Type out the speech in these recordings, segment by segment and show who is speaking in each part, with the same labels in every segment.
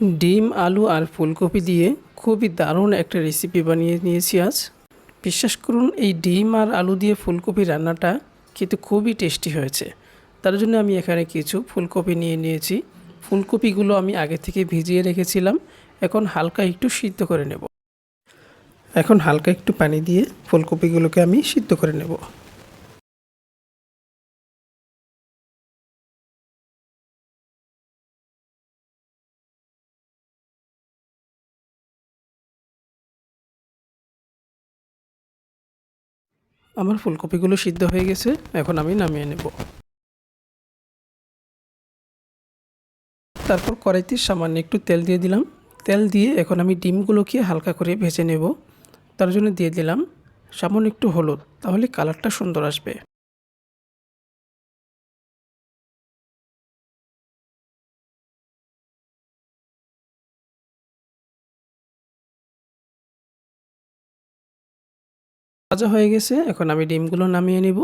Speaker 1: ডিম, আলু আর ফুলকপি দিয়ে খুবই দারুণ একটা রেসিপি বানিয়ে নিয়েছি আজ। বিশ্বাস করুন, এই ডিম আর আলু দিয়ে ফুলকপি রান্নাটা খেতে খুবই টেস্টি হয়েছে। তার জন্য আমি এখানে কিছু ফুলকপি নিয়ে নিয়েছি। ফুলকপিগুলো আমি আগে থেকে ভিজিয়ে রেখেছিলাম। এখন হালকা একটু সিদ্ধ করে নেব। এখন হালকা একটু পানি দিয়ে ফুলকপিগুলোকে আমি সিদ্ধ করে নেব। আমার ফুলকপিগুলো সিদ্ধ হয়ে গেছে, এখন আমি নামিয়ে নেব। তারপর কড়াইতে সামান্য একটু তেল দিয়ে দিলাম। তেল দিয়ে এখন আমি ডিমগুলোকে হালকা করে ভেজে নেব। তার জন্য দিয়ে দিলাম সামান্য একটু হলুদ, তাহলে কালারটা সুন্দর আসবে। ভাজা হয়ে গেছে, এখন আমি ডিমগুলো নামিয়ে নিব।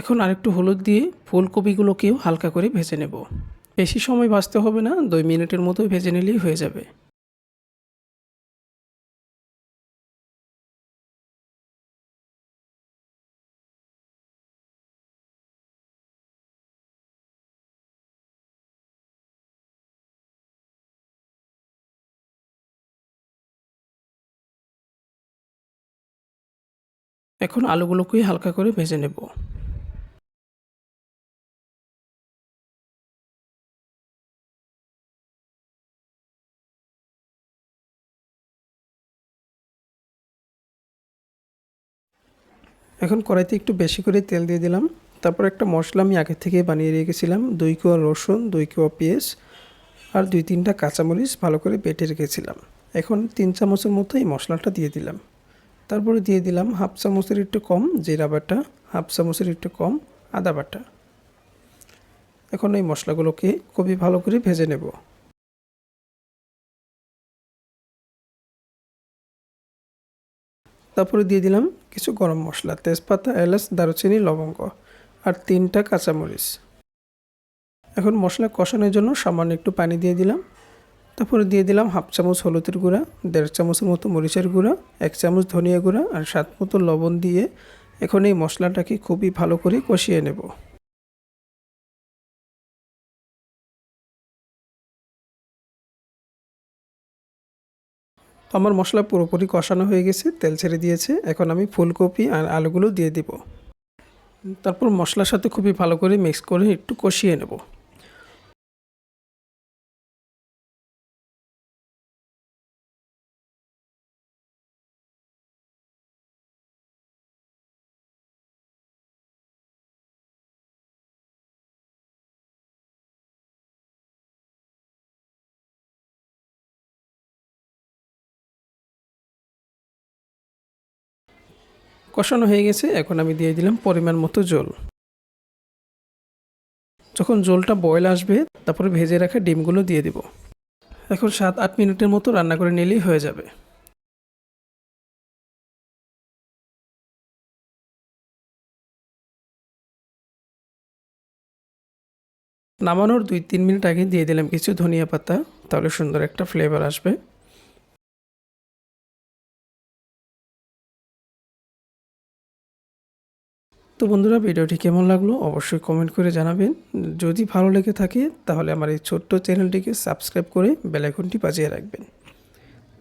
Speaker 1: এখন আরেকটু হলুদ দিয়ে ফুলকপিগুলোকেও হালকা করে ভেজে নেব। বেশি সময় ভাজতে হবে না, দুই মিনিটের মতো ভেজে নিলেই হয়ে যাবে। এখন আলুগুলোকেই হালকা করে ভেজে নেব। এখন কড়াইতে একটু বেশি করে তেল দিয়ে দিলাম। তারপর একটা মশলা আমি আগে থেকে বানিয়ে রেখেছিলাম দুই কোয়া রসুন, দুই কোয়া পেঁয়াজ আর দুই তিনটা কাঁচামরিচ ভালো করে বেটে রেখেছিলাম। এখন তিন চামচের মতো এই মশলাটা দিয়ে দিলাম। তারপরে দিয়ে দিলাম হাফ চামচের একটু কম জিরা বাটা, হাফ চামচের একটু কম আদা বাটা। এখন এই মশলাগুলোকে খুবই ভালো করে ভেজে নেব। তারপরে দিয়ে দিলাম কিছু গরম মশলা, তেজপাতা, এলাচ, দারুচিনি, লবঙ্গ আর তিনটা কাঁচামরিচ। এখন মশলা কষানোর জন্য সামান্য একটু পানি দিয়ে দিলাম। তারপরে দিয়ে দিলাম হাফ চামচ হলুদের গুঁড়া, দেড় চামচের মতো মরিচের গুঁড়া, এক চামচ ধনিয়া গুঁড়া আর সাত মতো লবণ দিয়ে এখন এই মশলাটাকে খুবই ভালো করে কষিয়ে নেব। আমার মশলা পুরোপুরি কষানো হয়ে গেছে, তেল ছেড়ে দিয়েছে, এখন আমি ফুলকপি আর আলুগুলো দিয়ে দিব। তারপর মশলার সাথে খুবই ভালো করে মিক্স করে একটু কষিয়ে নেব। কষানো হয়ে গেছে, এখন আমি দিয়ে দিলাম পরিমাণ মতো জল। যখন জলটা বয়েল আসবে, তারপরে ভেজে রাখা ডিমগুলো দিয়ে দিব। এখন সাত আট মিনিটের মতো রান্না করে নিলেই হয়ে যাবে। নামানোর দুই তিন মিনিট আগে দিয়ে দিলাম কিছু ধনিয়া পাতা, তাহলে সুন্দর একটা ফ্লেভার আসবে। তো বন্ধুরা, ভিডিওটি কেমন লাগল অবশ্যই কমেন্ট করে জানাবেন। যদি ভালো লেগে থাকে, তাহলে আমার এই ছোট্ট চ্যানেলটিকে সাবস্ক্রাইব করে বেলাইকনটি বাজিয়ে রাখবেন।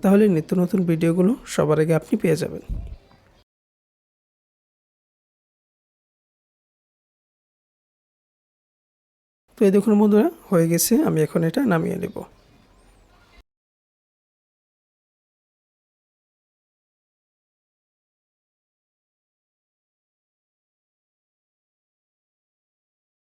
Speaker 1: তাহলে নিত্য নতুন ভিডিওগুলো সবার আগে আপনি পেয়ে যাবেন। তো এই দেখুন বন্ধুরা, হয়ে গেছে, আমি এখন এটা নামিয়ে নেব।